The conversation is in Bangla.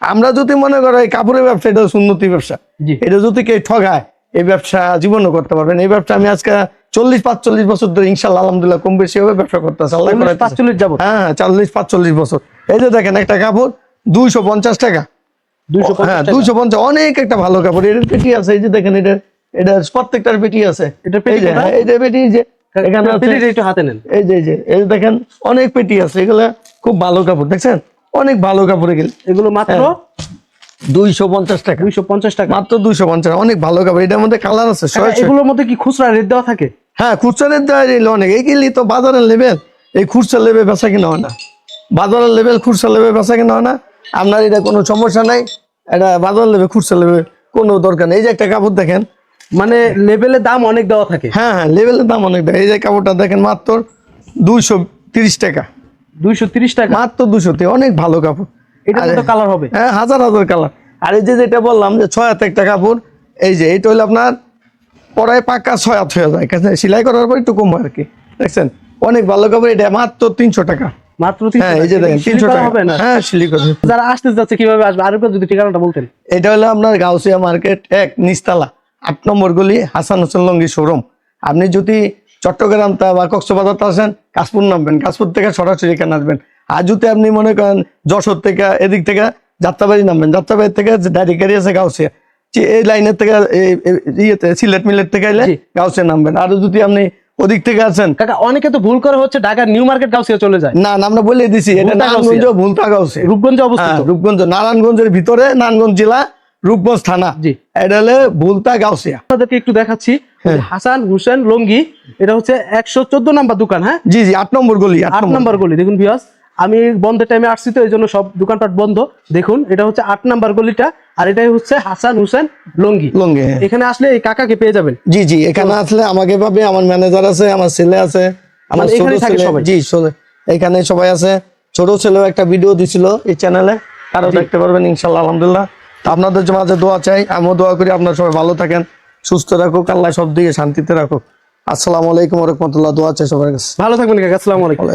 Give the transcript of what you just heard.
আমরা যদি মনে করো এই কাপড়ের ব্যবসা এটা উন্নতি ব্যবসা। এটা যদি কেউ ঠগায় এই ব্যবসা জীবনও করতে পারবেন এই ব্যবসা আমি আজকে চল্লিশ পাঁচচল্লিশ বছর ধরে ইনশাল্লাহ আলহামদুলিল্লাহ কম বেশি হবে ব্যবসা করতেছে চল্লিশ, পাঁচচল্লিশ যাবত হ্যাঁ হ্যাঁ চল্লিশ পাঁচচল্লিশ বছর। এই যে দেখেন একটা কাপড় দুইশো পঞ্চাশ টাকা। দুইশো হ্যাঁ দুইশো পঞ্চাশ অনেক একটা ভালো কাপড়। এটার পেটি আছে এই যে দেখেন এটা এটা প্রত্যেকটার পেটি আছে। এটার পেটি যে, হ্যাঁ, এই যে পেটি যে এখানে একটু হাতে নেন। এই যে এই যে এই যে দেখেন অনেক পেটি আছে। এগুলা খুব ভালো কাপড় দেখছেন? অনেক ভালো কাপড় এগুলো এগুলো মাত্র হ্যাঁ। দুইশো পঞ্চাশ টাকা। দুইশো পঞ্চাশ টাকা। মাত্র দুইশো পঞ্চাশ অনেক ভালো কাপড়। এটার মধ্যে কালার আছে। এগুলোর মধ্যে কি খুচরা রেট দেওয়া থাকে? হ্যাঁ খুচরার দেওয়া নিলে অনেক। তো বাজারের লেভেল এই খুচরা লেভেল বেচা কিনা হয় না। বাজারের লেভেল খুচরা লেভেল বেচা কিনা হয় না। আপনার এটা কোনো সমস্যা নাই। এটা বাজার লেভেল খুচরা লেভেল কোনো দরকার নেই। এই যে একটা কাপড় দেখেন। মানে লেভেলের দাম অনেক দেওয়া থাকে। হ্যাঁ হ্যাঁ লেভেলের দাম অনেক দেয়। এই যে কাপড়টা দেখেন মাত্র দুইশো তিরিশ টাকা। দুইশো তিরিশ টাকা। মাত্র দুশো অনেক ভালো কাপড়। এটা কত কালার হবে? হ্যাঁ হাজার হাজার কালার আর এই যে যেটা বললাম যে ছয় হাতে একটা কাপড় এই যে এইটা হলো আপনার পরায় পাকা ছয় হাত হয়ে যায় কাছে সেলাই করার পর একটু কম হয় আর কি দেখছেন? অনেক ভালো কাপড় এটা মাত্র তিনশো টাকা। মাত্র 300 হ্যাঁ এই যে দেখেন সিলি তিনশো করা টাকা। হবে না? হ্যাঁ সিলি করে যারা আসতে যাচ্ছে কীভাবে আসবে? আরও যদি ঠিকানাটা বলতেন। এটা হলো আপনার গাউসিয়া মার্কেট এক নিস্তালা আট নম্বর গলি হাসান হোসেন লঙ্গি শোরুম। আপনি যদি চট্টগ্রাম তা বা কক্সবাজার আসেন কাশপুর নামবেন কাশপুর থেকে সরাসরি এখানে আসবেন। আর যদি আপনি মনে করেন যশোর থেকে এদিক থেকে যাত্রাবাড়ি নামবেন। যাত্রাবাড়ি থেকে ডাইরেক্ট গাড়ি আছে গাউসিয়া। এই লাইনের থেকে ইয়েতে সিলেট মিলেট থেকে এলে। গাউসিয়া নামবেন। আর যদি আপনি ওদিক থেকে আছেন কাকা অনেকে তো ভুল করে হচ্ছে ঢাকার নিউ মার্কেট গাউসিয়া চলে যায়। না না, আমরা বলে দিছি এটা। নারায়ণগঞ্জ ভুলতা গাউসিয়া। রূপগঞ্জে অবস্থিত। হ্যাঁ, রূপগঞ্জ নারায়ণগঞ্জের ভিতরে নারায়ণগঞ্জ জেলা রূপগঞ্জ থানা। এটা হলে ভুলতা গাউসিয়া। আপনাদেরকে একটু দেখাচ্ছি। হ্যাঁ। হাসান হুসেন লঙ্গি এটা হচ্ছে একশো চোদ্দ নাম্বার দোকান হ্যাঁ? জি জি আট নম্বর গলি আট নম্বর। গলি। দেখুন ভিউয়ার্স আমি বন্ধের টাইমে আসছি তো এই জন্য সব দোকানপাট বন্ধ। দেখুন এটা হচ্ছে আট নাম্বার গলিটা আর এটাই হচ্ছে হাসান হুসেন লঙ্গি। লঙ্গে হ্যাঁ। এখানে আসলে এই কাকাকে পেয়ে যাবেন। জি জি এখানে আসলে আমাকে পাবে আমার ম্যানেজার আছে আমার ছেলে আছে আমার ছোট থাকে ছেলে। সবাই? জি এখানে সবাই আছে। ছোট ছেলেও একটা ভিডিও দিছিল এই চ্যানেলে তারাও দেখতে পারবেন ইনশাল্লাহ আলহামদুলিল্লাহ। আপনাদের মাঝে দোয়া চাই আমিও দোয়া করি। আপনারা সবাই ভালো থাকেন সুস্থ রাখুক আল্লাহ সব দিকে শান্তিতে রাখুক। আসসালামু আলাইকুম রহমতুল্লাহ। দোয়া চাই সবার কাছে। ভালো থাকবেন আসসালামু আলাইকুম।